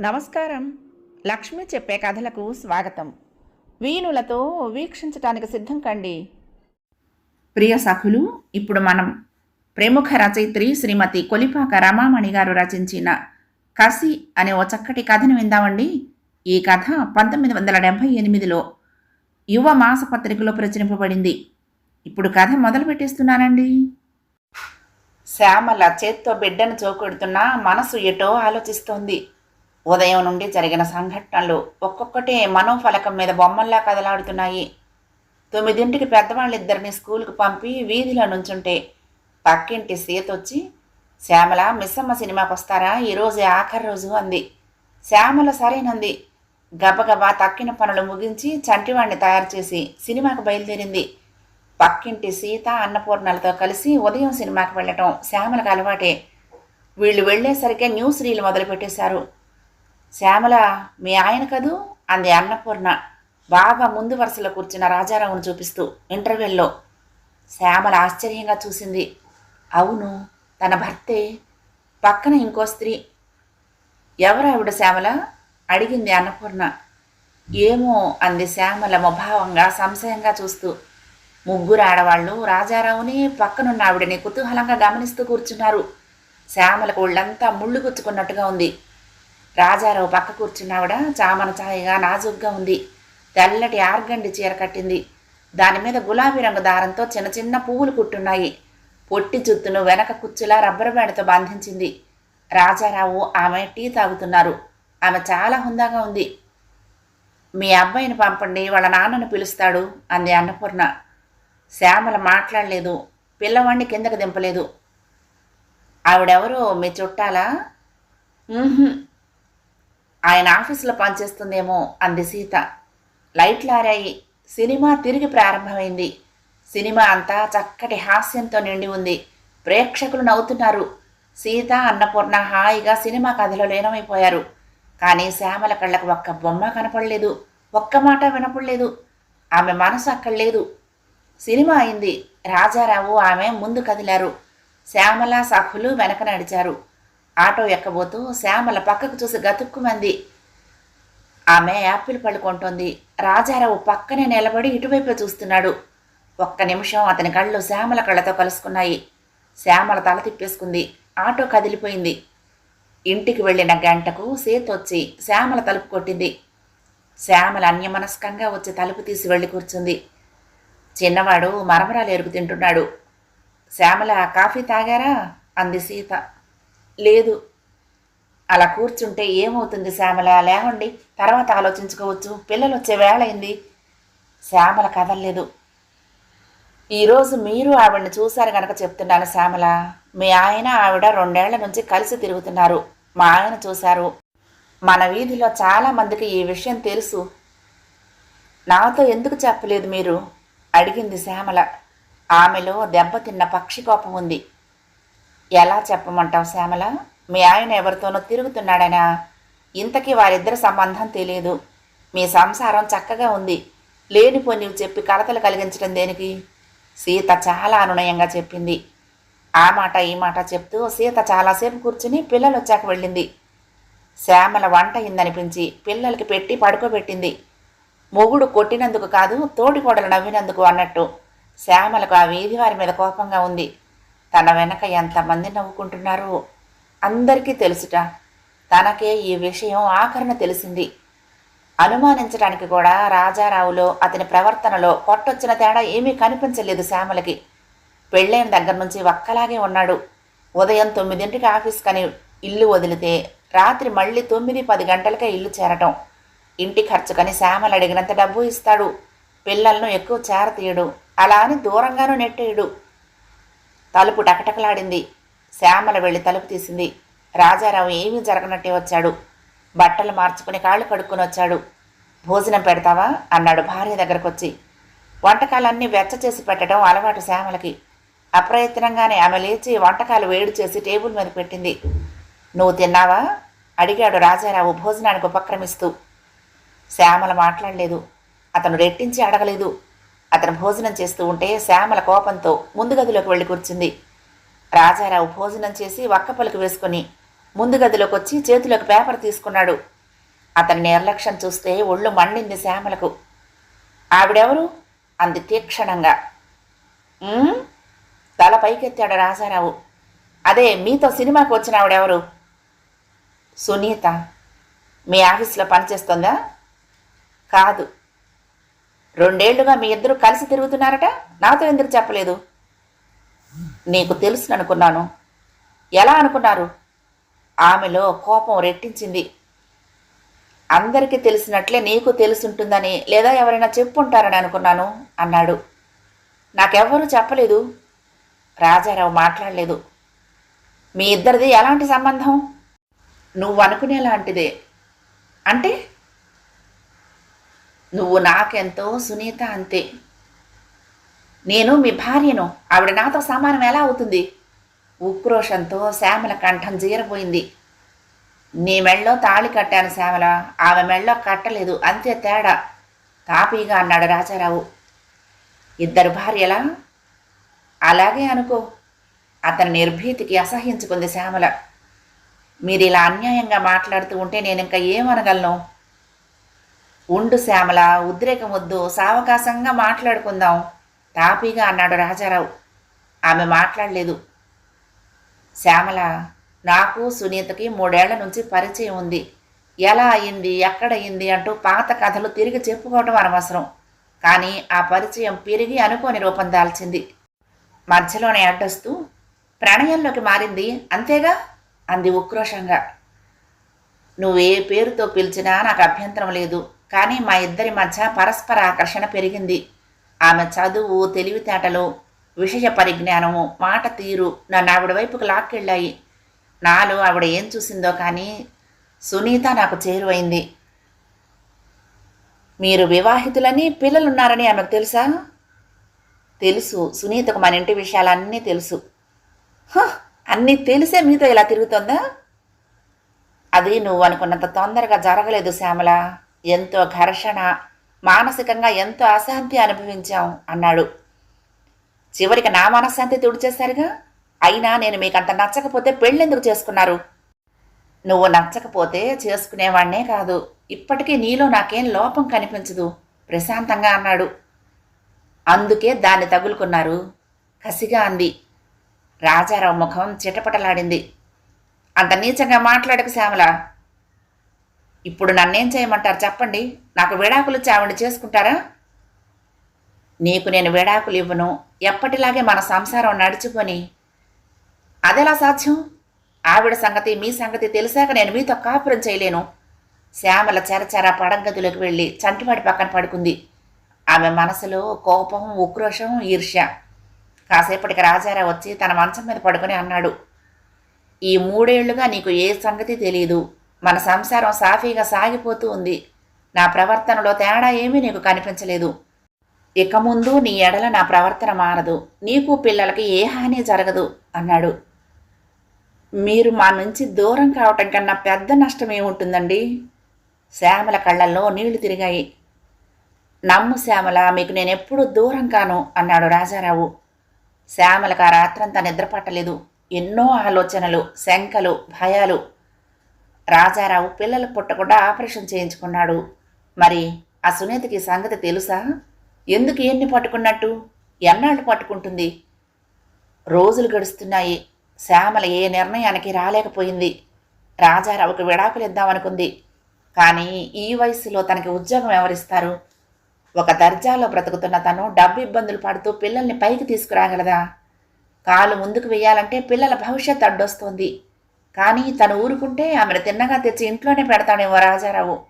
నమస్కారం. లక్ష్మి చెప్పే కథలకు స్వాగతం. వీణులతో వీక్షించటానికి సిద్ధం కండి. ప్రియ సఖులు ఇప్పుడు మనం ప్రముఖ రచయిత్రి శ్రీమతి కొలిపాక రమామణి గారు రచించిన కసి అనే ఓ చక్కటి కథను విందామండి. ఈ కథ పంతొమ్మిది వందల డెబ్భై ఎనిమిదిలో యువ మాసపత్రికలో ప్రచురింపబడింది. ఇప్పుడు కథ మొదలు పెట్టేస్తున్నానండి శ్యామల చేత్తో బిడ్డను చోకొడుతున్నా మనసు ఎటో ఆలోచిస్తోంది. ఉదయం నుండి జరిగిన సంఘటనలు ఒక్కొక్కటే మనోఫలకం మీద బొమ్మల్లా కదలాడుతున్నాయి. తొమ్మిదింటికి పెద్దవాళ్ళిద్దరిని స్కూల్కి పంపి వీధిలో నుంచుంటే పక్కింటి సీత వచ్చి శ్యామల మిస్సమ్మ సినిమాకి వస్తారా ఈరోజు ఆఖరి రోజు అంది. శ్యామల సరేనంది. గబగబా తక్కిన పనులు ముగించి చంటివాణ్ణి తయారు చేసి సినిమాకు బయలుదేరింది. పక్కింటి సీత అన్నపూర్ణలతో కలిసి ఉదయం సినిమాకి వెళ్ళటం శ్యామలకు అలవాటే. వీళ్ళు వెళ్ళేసరికే న్యూస్ రీల్ మొదలుపెట్టేశారు. శ్యామల మీ ఆయన కదూ? అంది అన్నపూర్ణ బాగా ముందు వరుసలో కూర్చున్న రాజారావును చూపిస్తూ ఇంటర్వెల్లో. శ్యామల ఆశ్చర్యంగా చూసింది. అవును తన భర్తే పక్కన ఇంకో స్త్రీ. ఎవరు ఆవిడ శ్యామల? అడిగింది అన్నపూర్ణ. ఏమో అంది శ్యామల ముభావంగా సంశయంగా చూస్తూ. ముగ్గురు ఆడవాళ్ళు రాజారావుని పక్కనున్న ఆవిడని కుతూహలంగా గమనిస్తూ కూర్చున్నారు. శ్యామలకు ఒళ్ళంతా ముళ్ళు గుచ్చుకున్నట్టుగా ఉంది. రాజారావు పక్క కూర్చున్నావిడ చామన ఛాయగా నాజుగ్గా ఉంది. తెల్లటి ఆర్గండి చీర కట్టింది. దాని మీద గులాబీ రంగు దారంతో చిన్న చిన్న పువ్వులు కుట్టున్నాయి. పొట్టి జుత్తును వెనక కుచ్చులా రబ్బరు బ్యాండ్తో బంధించింది. రాజారావు ఆమె టీ తాగుతున్నారు. ఆమె చాలా హుందాగా ఉంది. మీ అబ్బాయిని పంపండి వాళ్ళ నాన్నను పిలుస్తాడు అంది అన్నపూర్ణ. శ్యామల మాట్లాడలేదు. పిల్లవాడిని కిందకు దింపలేదు. ఆవిడెవరో మీ చుట్టాలా? ఆయన ఆఫీసులో పనిచేస్తుందేమో అంది సీత. లైట్లు ఆరాయి. సినిమా తిరిగి ప్రారంభమైంది. సినిమా అంతా చక్కటి హాస్యంతో నిండి ఉంది. ప్రేక్షకులు నవ్వుతున్నారు. సీత అన్నపూర్ణ హాయిగా సినిమా కథలో లీనమైపోయారు. కానీ శ్యామల కళ్ళకు ఒక్క బొమ్మ కనపడలేదు. ఒక్క మాట వినపడలేదు. ఆమె మనసు అక్కడ లేదు సినిమా అయింది. రాజారావు ఆమె ముందు కదిలారు. శ్యామల సఖులు వెనక నడిచారు. ఆటో ఎక్కబోతూ శ్యామల పక్కకు చూసి గతుక్కుమంది. ఆమె యాపిల్ పడుకుంటోంది రాజారావు పక్కనే నిలబడి ఇటువైపు చూస్తున్నాడు. ఒక్క నిమిషం అతని కళ్ళు శ్యామల కళ్ళతో కలుసుకున్నాయి. శ్యామల తల తిప్పేసుకుంది. ఆటో కదిలిపోయింది. ఇంటికి వెళ్ళిన గంటకు సేతొచ్చి వచ్చి శ్యామల తలుపు కొట్టింది. శ్యామల అన్యమనస్కంగా వచ్చి తలుపు తీసి వెళ్ళి కూర్చుంది. చిన్నవాడు మరమరాలు ఎరుగు తింటున్నాడు. శ్యామల కాఫీ తాగారా? అంది సీత. లేదు. అలా కూర్చుంటే ఏమవుతుంది శ్యామల? లేవండి తర్వాత ఆలోచించుకోవచ్చు. పిల్లలు వచ్చే వేళయింది శ్యామల కదలలేదు. ఈరోజు మీరు ఆవిడని చూశారు గనక చెప్తున్నాను శ్యామల. మీ ఆయన ఆవిడ రెండేళ్ళ నుంచి కలిసి తిరుగుతున్నారు. మా ఆయన చూశారు. మన వీధిలో చాలామందికి ఈ విషయం తెలుసు. నాతో ఎందుకు చెప్పలేదు మీరు? అడిగింది శ్యామల. ఆమెలో దెబ్బతిన్న పక్షి కోపం ఉంది. ఎలా చెప్పమంటావు శ్యామల? మీ ఆయన ఎవరితోనో తిరుగుతున్నాడనా? ఇంతకీ వారిద్దరి సంబంధం తెలియదు మీ సంసారం చక్కగా ఉంది. లేనిపోయి నీవు చెప్పి కలతలు కలిగించడం దేనికి? సీత చాలా అనునయంగా చెప్పింది. ఆ మాట ఈ మాట చెప్తూ సీత చాలాసేపు కూర్చుని పిల్లలు వచ్చాక వెళ్ళింది. శ్యామల వంట అయిందనిపించి పిల్లలకి పెట్టి పడుకోబెట్టింది. మొగుడు కొట్టినందుకు కాదు తోడికోడలు నవ్వినందుకు అన్నట్టు. శ్యామలకు ఆ వీధి వారి మీద కోపంగా ఉంది. తన వెనక ఎంతమంది నవ్వుకుంటున్నారు? అందరికీ తెలుసుట. తనకే ఈ విషయం ఆఖరణ తెలిసింది. అనుమానించడానికి కూడా రాజారావులో అతని ప్రవర్తనలో కొట్టొచ్చిన తేడా ఏమీ కనిపించలేదు శ్యామలకి. పెళ్ళైన దగ్గర నుంచి ఒక్కలాగే ఉన్నాడు. ఉదయం తొమ్మిదింటికి ఆఫీస్ కని ఇల్లు వదిలితే రాత్రి మళ్ళీ తొమ్మిది పది గంటలకే ఇల్లు చేరటం. ఇంటి ఖర్చుకని శ్యామలు అడిగినంత డబ్బు ఇస్తాడు. పిల్లలను ఎక్కువ చేరతీయడు. అలా అని దూరంగానూ నెట్టేయడు. తలుపు టకటకలాడింది. శ్యామల వెళ్ళి తలుపు తీసింది. రాజారావు ఏమీ జరగనట్టే వచ్చాడు. బట్టలు మార్చుకుని కాళ్ళు కడుక్కొని వచ్చాడు. భోజనం పెడతావా? అన్నాడు భార్య దగ్గరకు వచ్చి వంటకాలన్నీ వెచ్చ చేసి పెట్టడం అలవాటు శ్యామలకి. అప్రయత్నంగానే ఆమె లేచి వంటకాలు వేడి చేసి టేబుల్ మీద పెట్టింది. నువ్వు తిన్నావా? అడిగాడు రాజారావు భోజనానికి ఉపక్రమిస్తూ. శ్యామల మాట్లాడలేదు. అతను రెట్టించి అడగలేదు. అతను భోజనం చేస్తూ ఉంటే శ్యామల కోపంతో ముందు గదిలోకి వెళ్ళి కూర్చుంది. రాజారావు భోజనం చేసి వక్క పలుకు వేసుకుని ముందు గదిలోకి వచ్చి చేతిలోకి పేపర్ తీసుకున్నాడు. అతని నిర్లక్ష్యం చూస్తే ఒళ్ళు మండింది శ్యామలకు. ఆవిడెవరు? అంది తీక్షణంగా. తల పైకెత్తాడు రాజారావు. అదే మీతో సినిమాకు వచ్చిన ఆవిడెవరు? సునీత. మీ ఆఫీస్లో పనిచేస్తుందా? కాదు. రెండేళ్ళుగా మీ ఇద్దరు కలిసి తిరుగుతున్నారట? నాతో ఎందుకు చెప్పలేదు? నీకు తెలుసుననుకున్నాను. ఎలా అనుకున్నారు? ఆమెలో కోపం రెట్టించింది. అందరికీ తెలిసినట్లే నీకు తెలుసుంటుందని లేదా ఎవరైనా చెప్పుంటారని అనుకున్నాను అన్నాడు. నాకెవ్వరూ చెప్పలేదు. రాజారావు మాట్లాడలేదు. మీ ఇద్దరిది ఎలాంటి సంబంధం? నువ్వు అనుకునేలాంటిదే అంటే నువ్వు నాకెంతో సునీత అంతే. నేను మీ భార్యను. ఆవిడ నాతో సమానం ఎలా అవుతుంది? ఉక్రోషంతో శ్యామల కంఠం జీరపోయింది నీ మెళ్ళో తాళి కట్టాను శ్యామల. ఆమె మెళ్ళో కట్టలేదు. అంతే తేడా. తాపీగా అన్నాడు రాజారావు. ఇద్దరు భార్యలా? అలాగే అనుకో. అతని నిర్భీతికి అసహ్యించుకుంది శ్యామల. మీరు ఇలా అన్యాయంగా మాట్లాడుతూ ఉంటే నేను ఇంకా ఏమనగలను? ఉండు శ్యామల ఉద్రేకం వద్దు సావకాశంగా మాట్లాడుకుందాం. తాపీగా అన్నాడు రాజారావు. ఆమె మాట్లాడలేదు. శ్యామల నాకు సునీతకి మూడేళ్ళ నుంచి పరిచయం ఉంది. ఎలా అయింది ఎక్కడ అయింది అంటూ పాత కథలు తిరిగి చెప్పుకోవటం అనవసరం. కానీ ఆ పరిచయం పెరిగి అనుకోని రూపం దాల్చింది. మధ్యలోనే అడ్డొస్తూ ప్రణయంలోకి మారింది అంతేగా? అంది ఉక్రోషంగా. నువ్వే పేరుతో పిలిచినా నాకు అభ్యంతరం లేదు. కానీ మా ఇద్దరి మధ్య పరస్పర ఆకర్షణ పెరిగింది. ఆమె చదువు తెలివితేటలు విషయ పరిజ్ఞానము మాట తీరు నన్ను ఆవిడ వైపుకు లాక్కెళ్ళాయి. నాలో ఆవిడ ఏం చూసిందో కానీ సునీత నాకు చేరువైంది. మీరు వివాహితులని పిల్లలున్నారని ఆమెకు తెలుసా? తెలుసు. సునీతకు మన ఇంటి విషయాలన్నీ తెలుసు. అన్నీ తెలిసే మీతో ఇలా తిరుగుతుందా? అది నువ్వు అనుకున్నంత తొందరగా జరగలేదు శ్యామల. ఎంతో ఘర్షణ మానసికంగా ఎంతో అశాంతి అనుభవించాం అన్నాడు. చివరికి నా మనశ్శాంతి తుడిచేశారుగా? అయినా నేను మీకు అంత నచ్చకపోతే పెళ్ళెందుకు చేసుకున్నారు? నువ్వు నచ్చకపోతే చేసుకునేవాణ్ణే కాదు. ఇప్పటికీ నీలో నాకేం లోపం కనిపించదు ప్రశాంతంగా అన్నాడు. అందుకే దాన్ని తగులుకున్నారు. కసిగా అంది. రాజారావు ముఖం చిటపటలాడింది. అంత నీచంగా మాట్లాడకు శ్యామల. ఇప్పుడు నన్నేం చేయమంటారు చెప్పండి? నాకు విడాకులు చావండి చేసుకుంటారా? నీకు నేను విడాకులు ఇవ్వను. ఎప్పటిలాగే మన సంసారం నడుచుకొని. అదెలా సాధ్యం? ఆవిడ సంగతి మీ సంగతి తెలిసాక నేను మీతో కాపురం చేయలేను. శ్యామల చెరచెర పడంగదిలోకి వెళ్ళి చంటివాడి పక్కన పడుకుంది. ఆమె మనసులో కోపం ఉక్రోషం ఈర్ష్య. కాసేపటికి రాజారావు వచ్చి తన మంచం మీద పడుకొని అన్నాడు ఈ మూడేళ్ళుగా నీకు ఏ సంగతి తెలియదు మన సంసారం సాఫీగా సాగిపోతూ ఉంది. నా ప్రవర్తనలో తేడా ఏమీ నీకు కనిపించలేదు. ఇక ముందు నీ ఎడల నా ప్రవర్తన మారదు. నీకు పిల్లలకి ఏ హాని జరగదు అన్నాడు. మీరు మా నుంచి దూరం కావటం కన్నా పెద్ద నష్టం ఏముంటుందండి? శ్యామల కళ్ళల్లో నీళ్ళు తిరిగాయి. నమ్ము శ్యామల మీకు నేను ఎప్పుడూ దూరం కాను అన్నాడు రాజారావు. శ్యామలకు ఆ రాత్రంతా నిద్రపట్టలేదు ఎన్నో ఆలోచనలు శంకలు భయాలు. రాజారావు పిల్లలు పుట్టకుండా ఆపరేషన్ చేయించుకున్నాడు. మరి ఆ సునీతకి సంగతి తెలుసా? ఎందుకు ఎన్ని పట్టుకున్నట్టు? ఎన్నాళ్ళు పట్టుకుంటుంది? రోజులు గడుస్తున్నాయి. శ్యామల ఏ నిర్ణయానికి రాలేకపోయింది. రాజారావుకి విడాకులు ఇద్దామనుకుంది. కానీ ఈ వయసులో తనకి ఉద్యోగం ఎవరిస్తారు? ఒక దర్జాలో బ్రతుకుతున్న తను డబ్బు ఇబ్బందులు పడుతూ పిల్లల్ని పైకి తీసుకురాగలదా? కాలు ముందుకు వెయ్యాలంటే పిల్లల భవిష్యత్ అడ్డొస్తోంది. కానీ తను ఊరుకుంటే ఆమెను తిన్నగా తెచ్చి ఇంట్లోనే పెడతాడేమో రాజారావు.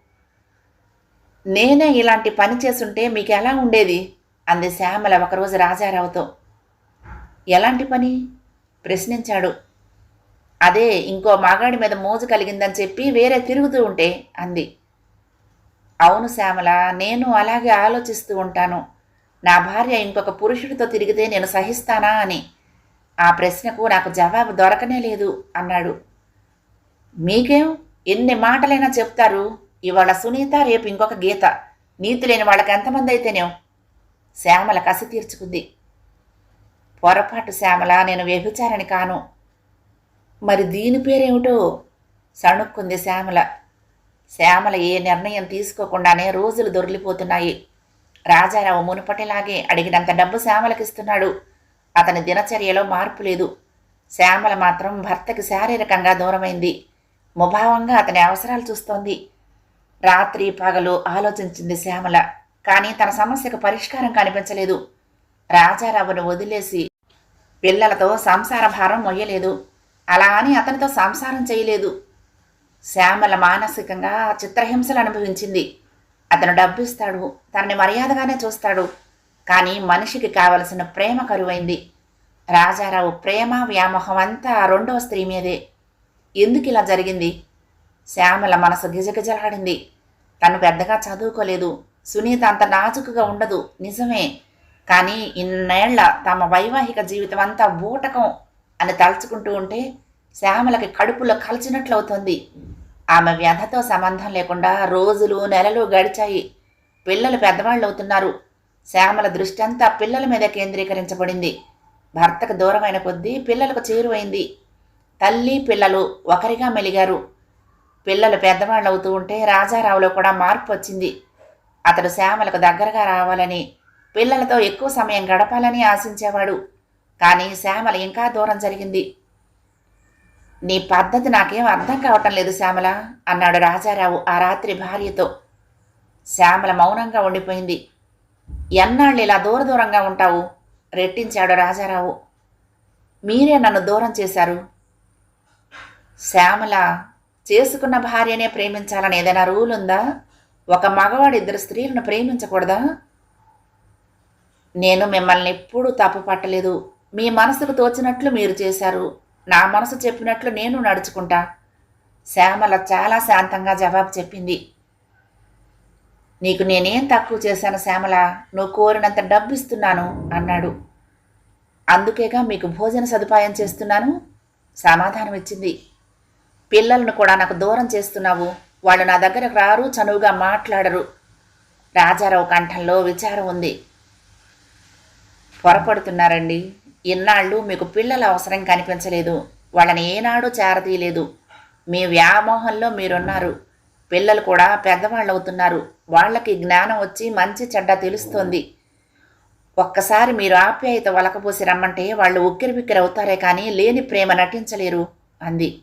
నేనే ఇలాంటి పని చేసుంటే మీకు ఎలా ఉండేది? అంది శ్యామల ఒకరోజు రాజారావుతో. ఎలాంటి పని? ప్రశ్నించాడు. అదే ఇంకో మగాడి మీద మోజు కలిగిందని చెప్పి వేరే తిరుగుతూ ఉంటే అంది. అవును శ్యామల నేను అలాగే ఆలోచిస్తూ ఉంటాను. నా భార్య ఇంకొక పురుషుడితో తిరిగితే నేను సహిస్తానా అని. ఆ ప్రశ్నకు నాకు జవాబు దొరకనే లేదు అన్నాడు. మీకేం? ఎన్ని మాటలైనా చెప్తారు. ఇవాళ సునీత రేపు ఇంకొక గీత. నీతి లేని వాళ్ళకి ఎంతమంది అయితేనేం? శ్యామల కసి తీర్చుకుంది. పొరపాటు శ్యామల నేను వ్యభిచారని కాను. మరి దీని పేరేమిటో? సణుక్కుంది శ్యామల. శ్యామల ఏ నిర్ణయం తీసుకోకుండానే రోజులు దొరిలిపోతున్నాయి రాజారావు మునుపటిలాగే అడిగినంత డబ్బు శ్యామలకిస్తున్నాడు. అతని దినచర్యలో మార్పు లేదు. శ్యామల మాత్రం భర్తకి శారీరకంగా దూరమైంది. ముభావంగా అతని అవసరాలు చూస్తోంది. రాత్రి పగలు ఆలోచించింది శ్యామల కానీ తన సమస్యకు పరిష్కారం కనిపించలేదు. రాజారావును వదిలేసి పిల్లలతో సంసార భారం మొయ్యలేదు. అలా అని అతనితో సంసారం చేయలేదు. శ్యామల మానసికంగా చిత్రహింసలు అనుభవించింది. అతను డబ్బు ఇస్తాడు తనని మర్యాదగానే చూస్తాడు కానీ మనిషికి కావలసిన ప్రేమ కరువైంది. రాజారావు ప్రేమ వ్యామోహం అంతా రెండో రెండవ స్త్రీ మీదే. ఎందుకు ఇలా జరిగింది? శ్యామల మనసు గిజగిజలాడింది. తను పెద్దగా చదువుకోలేదు. సునీత అంత నాజుకుగా ఉండదు. నిజమే. కానీ ఇన్నేళ్ళ తమ వైవాహిక జీవితం అంతా ఊటకం అని తలుచుకుంటూ ఉంటే శ్యామలకి కడుపులో కలిచినట్లవుతుంది. ఆమె వ్యధతో సంబంధం లేకుండా రోజులు నెలలు గడిచాయి. పిల్లలు పెద్దవాళ్ళు అవుతున్నారు శ్యామల దృష్టి అంతా పిల్లల మీద కేంద్రీకరించబడింది. భర్తకు దూరమైన కొద్దీ పిల్లలకు చేరువైంది. తల్లి పిల్లలు ఒకరిగా మెలిగారు. పిల్లలు పెద్దవాళ్ళు అవుతూ ఉంటే రాజారావులో కూడా మార్పు వచ్చింది. అతడు శ్యామలకు దగ్గరగా రావాలని పిల్లలతో ఎక్కువ సమయం గడపాలని ఆశించేవాడు. కానీ శ్యామల ఇంకా దూరం జరిగింది. నీ పద్ధతి నాకేం అర్థం కావటం లేదు శ్యామల అన్నాడు రాజారావు ఆ రాత్రి భార్యతో. శ్యామల మౌనంగా ఉండిపోయింది. ఎన్నాళ్ళు ఇలా దూర దూరంగా ఉంటావు? రెట్టించాడు రాజారావు. మీరే నన్ను దూరం చేశారు. శ్యామల చేసుకున్న భార్యనే ప్రేమించాలని ఏదైనా రూల్ ఉందా? ఒక మగవాడు ఇద్దరు స్త్రీలను ప్రేమించకూడదా? నేను మిమ్మల్ని ఎప్పుడూ తప్పు పట్టలేదు. మీ మనసుకు తోచినట్లు మీరు చేశారు. నా మనసు చెప్పినట్లు నేను నడుచుకుంటా. శ్యామల చాలా శాంతంగా జవాబు చెప్పింది. నీకు నేనేం తక్కువ చేశాను శ్యామల? నువ్వు కోరినంత డబ్బు ఇస్తున్నాను అన్నాడు. అందుకేగా మీకు భోజన సదుపాయం చేస్తున్నాను? సమాధానం ఇచ్చింది పిల్లలను కూడా నాకు దూరం చేస్తున్నావు. వాళ్ళు నా దగ్గరకు రారు చనువుగా మాట్లాడరు. రాజారావు కంఠంలో విచారం ఉంది. పొరపడుతున్నారండి. ఇన్నాళ్ళు మీకు పిల్లల అవసరం కనిపించలేదు. వాళ్ళని ఏనాడు చేరదీయలేదు మీ వ్యామోహంలో మీరున్నారు. పిల్లలు కూడా పెద్దవాళ్ళు అవుతున్నారు వాళ్ళకి జ్ఞానం వచ్చి మంచి చెడ్డ తెలుస్తోంది. ఒక్కసారి మీరు ఆప్యాయత వలకపోసి రమ్మంటే వాళ్ళు ఉక్కిరిబిక్కిరి అవుతారే కానీ లేని ప్రేమ నటించలేరు అంది.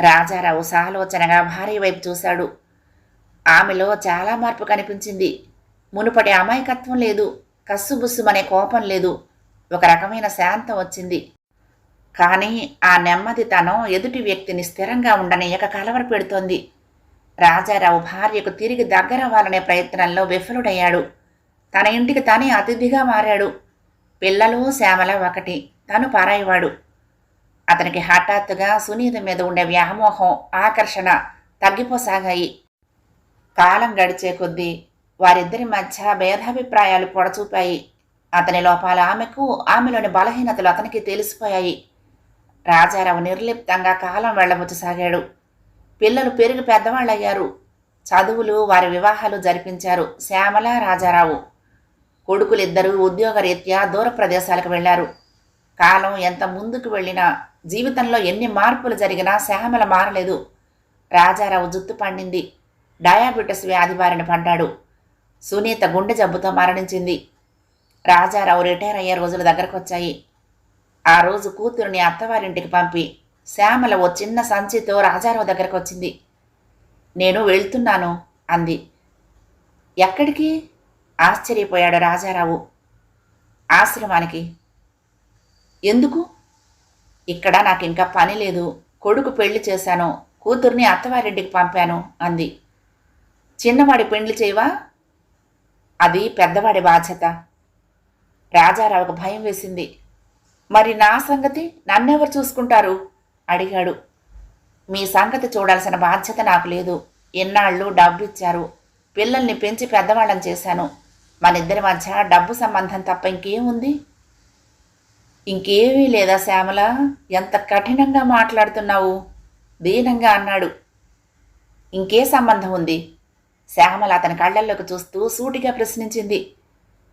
రాజారావు సాలోచనగా భార్య వైపు చూశాడు. ఆమెలో చాలా మార్పు కనిపించింది. మునుపటి అమాయకత్వం లేదు కస్సుబుస్సుమనే కోపం లేదు ఒక రకమైన శాంతం వచ్చింది. కానీ ఆ నెమ్మది తనం ఎదుటి వ్యక్తిని స్థిరంగా ఉండనీయక కలవర పెడుతోంది. రాజారావు భార్యకు తిరిగి దగ్గరవ్వాలనే ప్రయత్నంలో విఫలుడయ్యాడు. తన ఇంటికి తనే అతిథిగా మారాడు. పిల్లలు శ్యామల ఒకటి తను పారాయివాడు. అతనికి హఠాత్తుగా సునీత మీద ఉండే వ్యామోహం ఆకర్షణ తగ్గిపోసాగాయి. కాలం గడిచే కొద్దీ వారిద్దరి మధ్య భేదాభిప్రాయాలు పొడచూపాయి. అతని లోపాలు ఆమెకు ఆమెలోని బలహీనతలు అతనికి తెలిసిపోయాయి. రాజారావు నిర్లిప్తంగా కాలం వెళ్ళబుచ్చసాగాడు పిల్లలు పెరిగి పెద్దవాళ్ళయ్యారు. చదువులు వారి వివాహాలు జరిపించారు శ్యామల రాజారావు. కొడుకులిద్దరూ ఉద్యోగరీత్యా దూర ప్రదేశాలకు వెళ్ళారు కాలం ఎంత ముందుకు వెళ్ళినా జీవితంలో ఎన్ని మార్పులు జరిగినా శ్యామల మారలేదు. రాజారావు జుత్తు పండింది. డయాబెటిస్ వ్యాధి బారిన పడ్డాడు. సునీత గుండె జబ్బుతో మరణించింది. రాజారావు రిటైర్ అయ్యే రోజుల దగ్గరకు వచ్చాయి ఆ రోజు కూతురుని అత్తవారింటికి పంపి శ్యామల ఓ చిన్న సంచితో రాజారావు దగ్గరకు వచ్చింది నేను వెళ్తున్నాను అంది. ఎక్కడికి? ఆశ్చర్యపోయాడు రాజారావు. ఆశ్రమానికి. ఎందుకు? ఇక్కడ నాకు ఇంకా పని లేదు. కొడుకు పెళ్ళి చేశాను. కూతుర్ని అత్తవారింటికి పంపాను అంది. చిన్నవాడి పెండ్లు చేయవా? అది పెద్దవాడి బాధ్యత. రాజారావుకు భయం వేసింది. మరి నా సంగతి నన్నెవరు చూసుకుంటారు? అడిగాడు. మీ సంగతి చూడాల్సిన బాధ్యత నాకు లేదు. ఎన్నాళ్ళు డబ్బు ఇచ్చారు పిల్లల్ని పెంచి పెద్దవాళ్ళని చేశాను. మనిద్దరి మధ్య డబ్బు సంబంధం తప్ప ఇంకేముంది? ఇంకేమీ లేదా శ్యామల? ఎంత కఠినంగా మాట్లాడుతున్నావు? దీనంగా అన్నాడు. ఇంకే సంబంధం ఉంది? శ్యామల అతని కళ్ళల్లోకి చూస్తూ సూటిగా ప్రశ్నించింది.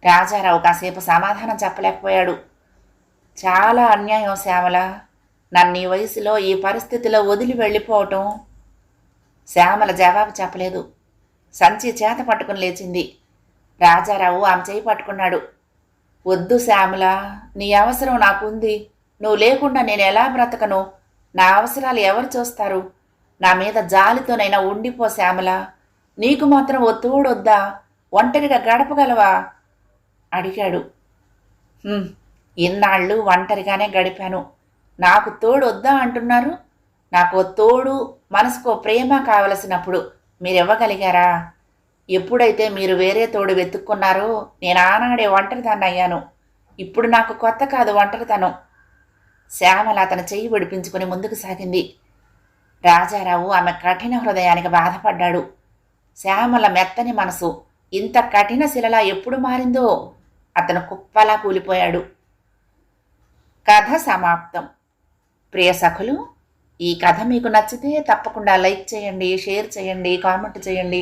రాజారావు కాసేపు సమాధానం చెప్పలేకపోయాడు. చాలా అన్యాయం శ్యామల. నన్ను ఈ వయసులో ఈ పరిస్థితిలో వదిలి వెళ్ళిపోవటం. శ్యామల జవాబు చెప్పలేదు. సంచి చేత పట్టుకుని లేచింది. రాజారావు ఆమె చేయి పట్టుకున్నాడు. వద్దు శ్యామల నీ అవసరం నాకుంది. నువ్వు లేకుండా నేను ఎలా బ్రతకను? నా అవసరాలు ఎవరు చూస్తారు? నా మీద జాలితోనైనా ఉండిపో శ్యామల. నీకు మాత్రం ఓ తోడొద్దా? ఒంటరిగా గడపగలవా? అడిగాడు. ఇన్నాళ్ళు ఒంటరిగానే గడిపాను. నాకు తోడు వద్దా అంటున్నారు? నాకు ఓ తోడు మనసుకో ప్రేమ కావలసినప్పుడు మీరు ఇవ్వగలిగారా ఎప్పుడైతే మీరు వేరే తోడు వెతుక్కున్నారో నేను ఆనాడే ఒంటరిదాన్ని అయ్యాను. ఇప్పుడు నాకు కొత్త కాదు ఒంటరితనం. శ్యామల అతని చెయ్యి విడిపించుకుని ముందుకు సాగింది. రాజారావు ఆమె కఠిన హృదయానికి బాధపడ్డాడు. శ్యామల మెత్తని మనసు ఇంత కఠిన శిలలా ఎప్పుడు మారిందో అతను కుప్పలా కూలిపోయాడు. కథ సమాప్తం. ప్రియ సఖులు ఈ కథ మీకు నచ్చితే తప్పకుండా లైక్ చేయండి షేర్ చేయండి కామెంట్ చేయండి.